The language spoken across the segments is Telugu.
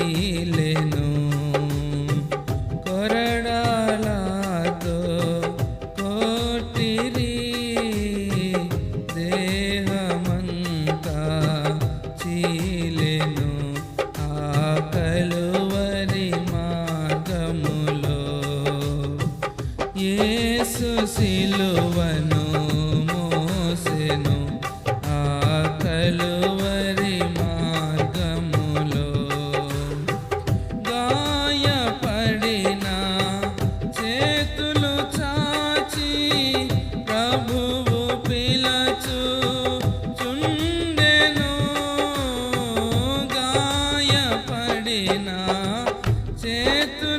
మిగిలెను కొరడాలతో కోటిరి దేహమంతా చీలెను. ఆకలువరి మార్గములో ఏసు సిలువను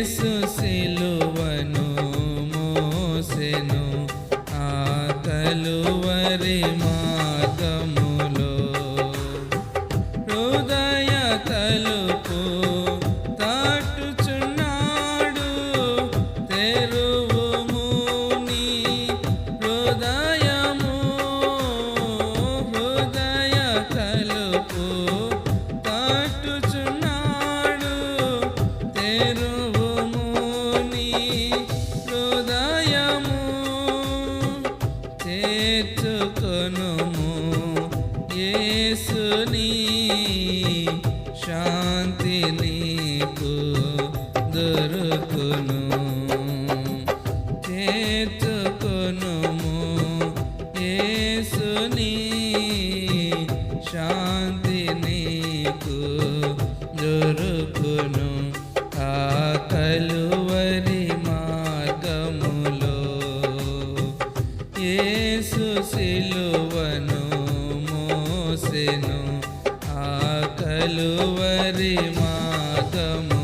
యేసు సిలువను सुनी शांति మోసెను ఆ కలువరి మార్గము